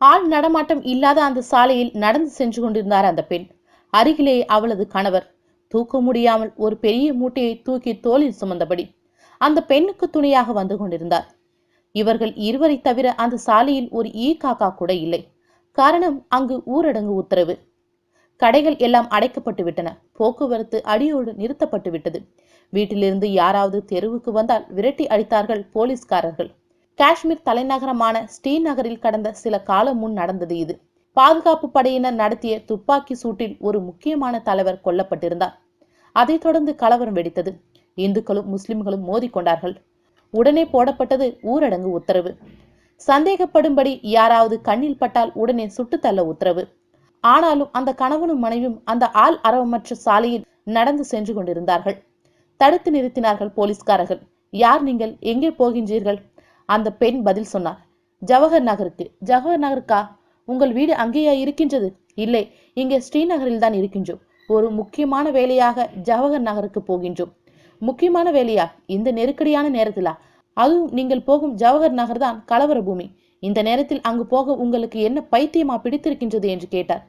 ஆள் நடமாட்டம் இல்லாத அந்த சாலையில் நடந்து சென்று கொண்டிருந்தார் அந்த பெண். அருகிலே அவளது கணவர். தூக்க முடியாமல் ஒரு பெரிய மூட்டையை தூக்கி தோளில் சுமந்தபடி அந்த பெண்ணுக்கு துணையாக வந்து கொண்டிருந்தார். இவர்கள் இருவரை தவிர அந்த சாலையில் ஒரு ஈ காக்கா கூட இல்லை. காரணம் அங்கு ஊரடங்கு உத்தரவு. கடைகள் எல்லாம் அடைக்கப்பட்டு விட்டன. போக்குவரத்து அடியோடு நிறுத்தப்பட்டு விட்டது. வீட்டிலிருந்து யாராவது தெருவுக்கு வந்தால் விரட்டி அடித்தார்கள் போலீஸ்காரர்கள். காஷ்மீர் தலைநகரமான ஸ்ரீநகரில் கடந்த சில காலம் முன் நடந்தது இது. பாதுகாப்பு படையினர் நடத்திய துப்பாக்கி சூட்டில் ஒரு முக்கியமான தலைவர் கொல்லப்பட்டிருந்தார். அதைத் தொடர்ந்து கலவரம் வெடித்தது. இந்துக்களும் முஸ்லிம்களும் மோதிக்கொண்டார்கள் உடனே போடப்பட்டது ஊரடங்கு உத்தரவு. சந்தேகப்படும்படி யாராவது கண்ணில் பட்டால் உடனே சுட்டுத்தள்ள உத்தரவு. ஆனாலும் அந்த கணவனும் மனைவியும் அந்த ஆள் அரவமற்ற சாலையில் நடந்து சென்று கொண்டிருந்தார்கள். தடுத்து நிறுத்தினார்கள் போலீஸ்காரர்கள். யார் நீங்கள்? எங்கே போகின்றீர்கள்? அந்த பெண் பதில் சொன்னார். ஜவஹர் நகருக்கு ஜவஹர் நகருக்கா? உங்கள் வீடு அங்கேயா இருக்கின்றது? இல்லை இங்கே ஸ்ரீநகரில் தான் இருக்கின்றோம். ஒரு முக்கியமான வேலையாக ஜவஹர் நகருக்கு போகின்றோம். முக்கியமான வேலையா? இந்த நெருக்கடியான நேரத்திலா? அதுவும் நீங்கள் போகும் ஜவஹர் நகர் தான் கலவர பூமி. இந்த நேரத்தில் அங்கு போக உங்களுக்கு என்ன பைத்தியமா பிடித்திருக்கின்றது? என்று கேட்டார்.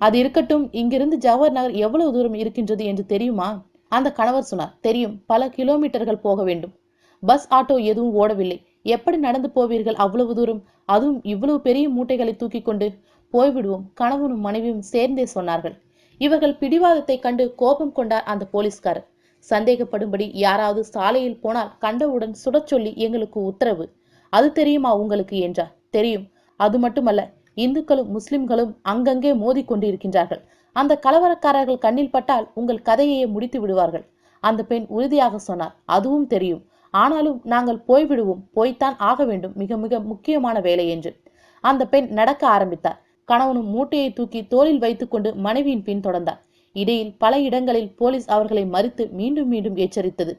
அது இருக்கட்டும் இங்கிருந்து ஜவஹர் நகர் எவ்வளவு தூரம் இருக்கின்றது என்று தெரியுமா? அந்த கணவர் சொன்னார். தெரியும் பல கிலோமீட்டர்கள் போக வேண்டும். பஸ் ஆட்டோ எதுவும் ஓடவில்லை. எப்படி நடந்து போவீர்கள் அவ்வளவு தூரம்? அதுவும் இவ்வளவு பெரிய மூட்டைகளை தூக்கி கொண்டு போய்விடுவோம் கணவனும் மனைவியும் சேர்ந்தே சொன்னார்கள். இவர்கள் பிடிவாதத்தை கண்டு கோபம் கொண்டார் அந்த போலீஸ்காரர். சந்தேகப்படும்படி யாராவது சாலையில் போனால் கண்டவுடன் சுடச் சொல்லி எங்களுக்கு உத்தரவு. அது தெரியுமா உங்களுக்கு என்றார். தெரியும். அது மட்டுமல்ல இந்துக்களும் முஸ்லிம்களும் அங்கங்கே மோதி கொண்டிருக்கின்றார்கள். அந்த கலவரக்காரர்கள் கண்ணில் பட்டால் உங்கள் கதையையே முடித்து விடுவார்கள் அந்த பெண் உறுதியாக சொன்னார். அதுவும் தெரியும். ஆனாலும் நாங்கள் போய்விடுவோம் போய்த்தான் ஆக வேண்டும் மிக மிக முக்கியமான வேலை என்று. அந்த பெண் நடக்க ஆரம்பித்தார் கணவனும் மூட்டையை தூக்கி தோளில் வைத்துக்கொண்டு மனைவியின் பின் தொடர்ந்தார். இடையில் பல இடங்களில் போலீஸ் அவர்களை மறித்து மீண்டும் மீண்டும் எச்சரித்தது.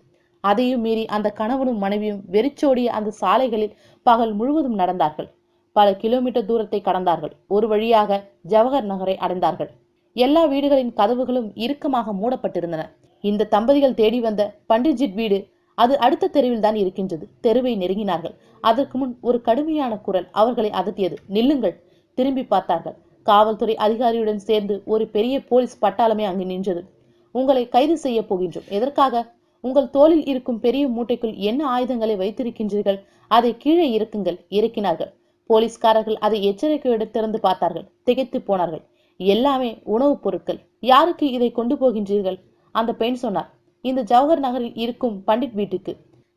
அதையும் மீறி அந்த கணவனும் மனைவியும் வெறிச்சோடிய அந்த சாலைகளில் பகல் முழுவதும் நடந்தார்கள். பல கிலோமீட்டர் தூரத்தை கடந்தார்கள். ஒரு வழியாக ஜவஹர் நகரை அடைந்தார்கள். எல்லா வீடுகளின் கதவுகளும் இறுக்கமாக மூடப்பட்டிருந்தன. இந்த தம்பதிகள் தேடி வந்த பண்டிட்ஜிட் வீடு அது அடுத்த தெருவில் தான் இருக்கின்றது. தெருவை நெருங்கினார்கள். அதற்கு முன் ஒரு கடுமையான குரல் அவர்களை அதட்டியது. நில்லுங்கள். திரும்பி பார்த்தார்கள். காவல்துறை அதிகாரியுடன் சேர்ந்து ஒரு பெரிய போலீஸ் பட்டாளமே அங்கு நின்றது. உங்களை கைது செய்ய போகின்றோம். எதற்காக? உங்கள் தோளில் இருக்கும் பெரிய மூட்டைக்குள் என்ன ஆயுதங்களை வைத்திருக்கின்றீர்கள்? அதை கீழே இறக்குங்கள். இறக்கினார்கள். போலீஸ்காரர்கள் அதை எச்சரிக்கையோடு திறந்து பார்த்தார்கள். திகைத்து போனார்கள். எல்லாமே உணவுப் பொருட்கள். யாருக்கு இதை கொண்டு போகின்றீர்கள்? அந்த பெண் சொன்னார். இந்த ஜவஹர் நகரில் இருக்கும் பண்டிட் வீட்டுக்கு.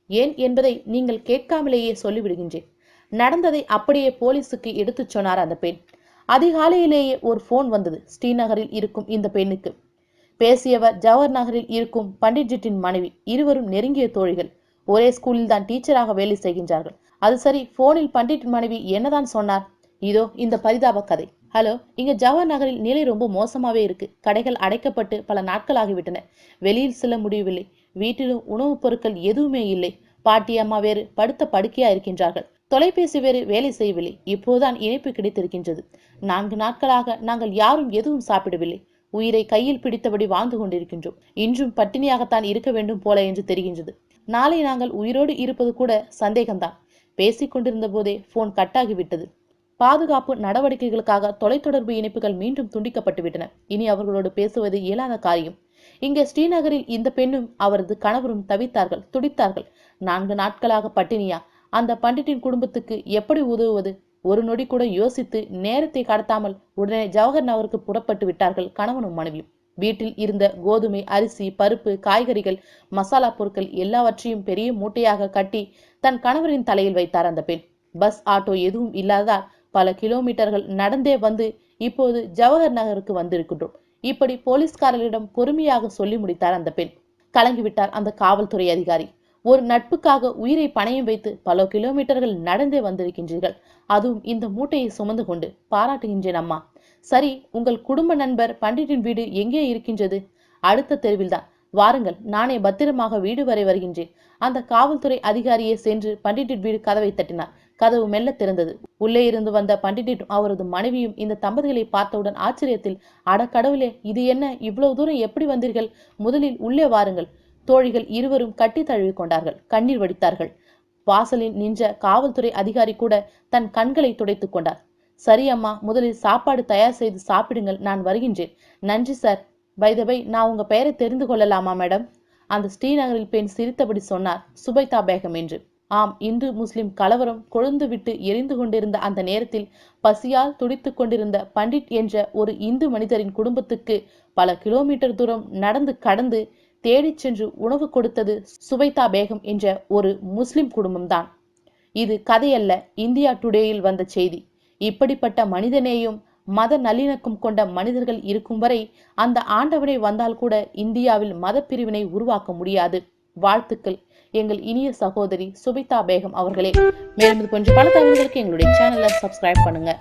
ஏன் என்பதை நீங்கள் கேட்காமலேயே சொல்லிவிடுகின்றேன். நடந்ததை அப்படியே போலீசுக்கு எடுத்துச் சொன்னார் அந்த பெண். அதிகாலையிலேயே ஒரு போன் வந்தது. ஸ்ரீநகரில் இருக்கும் இந்த பெண்ணுக்கு. பேசியவர் ஜவஹர் நகரில் இருக்கும் பண்டிட்ஜிட்டின் மனைவி. இருவரும் நெருங்கிய தோழிகள். ஒரே ஸ்கூலில் தான் டீச்சராக வேலை செய்கின்றார்கள். அது சரி போனில் பண்டிட் மனைவி என்னதான் சொன்னார்? இதோ இந்த பரிதாப கதை. ஹலோ இங்க ஜவஹர் நகரில் நிலை ரொம்ப மோசமாவே இருக்கு. கடைகள் அடைக்கப்பட்டு பல நாட்கள் ஆகிவிட்டன வெளியில் செல்ல முடியவில்லை. வீட்டிலும் உணவுப் பொருட்கள் எதுவுமே இல்லை. பாட்டி அம்மா வேறு படுத்த படுக்கையா இருக்கின்றார்கள். தொலைபேசி வேறு வேலை செய்யவில்லை. இப்போதான் இணைப்பு கிடைத்திருக்கின்றது. நான்கு நாட்களாக நாங்கள் யாரும் எதுவும் சாப்பிடவில்லை. உயிரை கையில் பிடித்தபடி வாழ்ந்து கொண்டிருக்கின்றோம். இன்றும் பட்டினியாகத்தான் இருக்க வேண்டும் போல என்று தெரிகின்றது. நாளை நாங்கள் உயிரோடு இருப்பது கூட சந்தேகம்தான். பேசிக் கொண்டிருந்த போதே போன் கட்டாகிவிட்டது பாதுகாப்பு நடவடிக்கைகளுக்காக தொலைத்தொடர்பு இணைப்புகள் மீண்டும் துண்டிக்கப்பட்டுவிட்டன. இனி அவர்களோடு பேசுவது இயலாத காரியம். இங்கே ஸ்ரீநகரில் இந்த பெண்ணும் அவரது கணவரும் தவித்தார்கள் துடித்தார்கள். நான்கு நாட்களாக பட்டினியா? அந்த பண்டிட்டின் குடும்பத்துக்கு எப்படி உதவுவது? ஒரு நொடி கூட யோசித்து நேரத்தை கடத்தாமல் உடனே ஜவஹர் நகருக்கு புறப்பட்டு விட்டார்கள் கணவனும் மனைவியும். வீட்டில் இருந்த கோதுமை அரிசி பருப்பு காய்கறிகள் மசாலா பொருட்கள் எல்லாவற்றையும் பெரிய மூட்டையாக கட்டி தன் கணவரின் தலையில் வைத்தார் அந்த பெண். பஸ் ஆட்டோ எதுவும் இல்லாததால் பல கிலோமீட்டர்கள் நடந்தே வந்து இப்போது ஜவஹர் நகருக்கு வந்திருக்கின்றோம். இப்படி போலீஸ்காரர்களிடம் பொறுமையாக சொல்லி முடித்தார் அந்த பெண். கலங்கிவிட்டார் அந்த காவல்துறை அதிகாரி. ஒரு நட்புக்காக உயிரை பணையம் வைத்து பல கிலோமீட்டர்கள் நடந்தே வந்திருக்கின்றீர்கள். அதுவும் இந்த மூட்டையை சுமந்து கொண்டு பாராட்டுகின்றேன் அம்மா. சரி உங்கள் குடும்ப நண்பர் பண்டிட்டின் வீடு எங்கே இருக்கின்றது? அடுத்த தெருவில்தான். வாருங்கள் நானே பத்திரமாக வீடு வரை வருகின்றேன். அந்த காவல்துறை அதிகாரியே சென்று பண்டிட்டின் வீடு கதவை தட்டினார். கதவு மெல்ல திறந்தது. உள்ளே இருந்து வந்த பண்டிட்டிட்டும் அவரது மனைவியும் இந்த தம்பதிகளை பார்த்தவுடன் ஆச்சரியத்தில் அட கடவுளே இது என்ன? இவ்வளவு தூரம் எப்படி வந்தீர்கள்? முதலில் உள்ளே வாருங்கள். தோழிகள் இருவரும் கட்டி தழுவி கொண்டார்கள். கண்ணீர் வடித்தார்கள். வாசலில் நின்ற காவல்துறை அதிகாரி கூட தன் கண்களை துடைத்துக் கொண்டார். சரி அம்மா முதலில் சாப்பாடு தயார் செய்து சாப்பிடுங்கள் நான் வருகின்றேன். நன்றி சார். வைதவை நான் உங்க பெயரை தெரிந்து கொள்ளலாமா மேடம்? அந்த ஸ்ரீநகரில் பெண் சிரித்தபடி சொன்னார். சுபைதா பேகம் என்று. ஆம் இந்து முஸ்லிம் கலவரம் கொழுந்து விட்டு எரிந்து கொண்டிருந்த அந்த நேரத்தில் பசியால் துடித்துக் கொண்டிருந்த பண்டிட் என்ற ஒரு இந்து மனிதரின் குடும்பத்துக்கு பல கிலோமீட்டர் தூரம் நடந்து கடந்து தேடிச் சென்று உணவு கொடுத்தது சுவைதா பேகம் என்ற ஒரு முஸ்லிம் குடும்பம்தான். இது கதையல்ல இந்தியா டுடேயில் வந்த செய்தி. இப்படிப்பட்ட மனிதனேயும் மத நல்லிணக்கம் கொண்ட மனிதர்கள் இருக்கும் வரை அந்த ஆண்டவனை வந்தால் கூட இந்தியாவில் மத பிரிவினை உருவாக்க முடியாது. வாழ்த்துக்கள். எங்கள் இனிய சகோதரி சுபிதா பேகம் அவர்களே. மேலும் இது போன்ற பல தகவல்களுக்கு எங்களுடைய சேனலை சப்ஸ்கிரைப் பண்ணுங்க.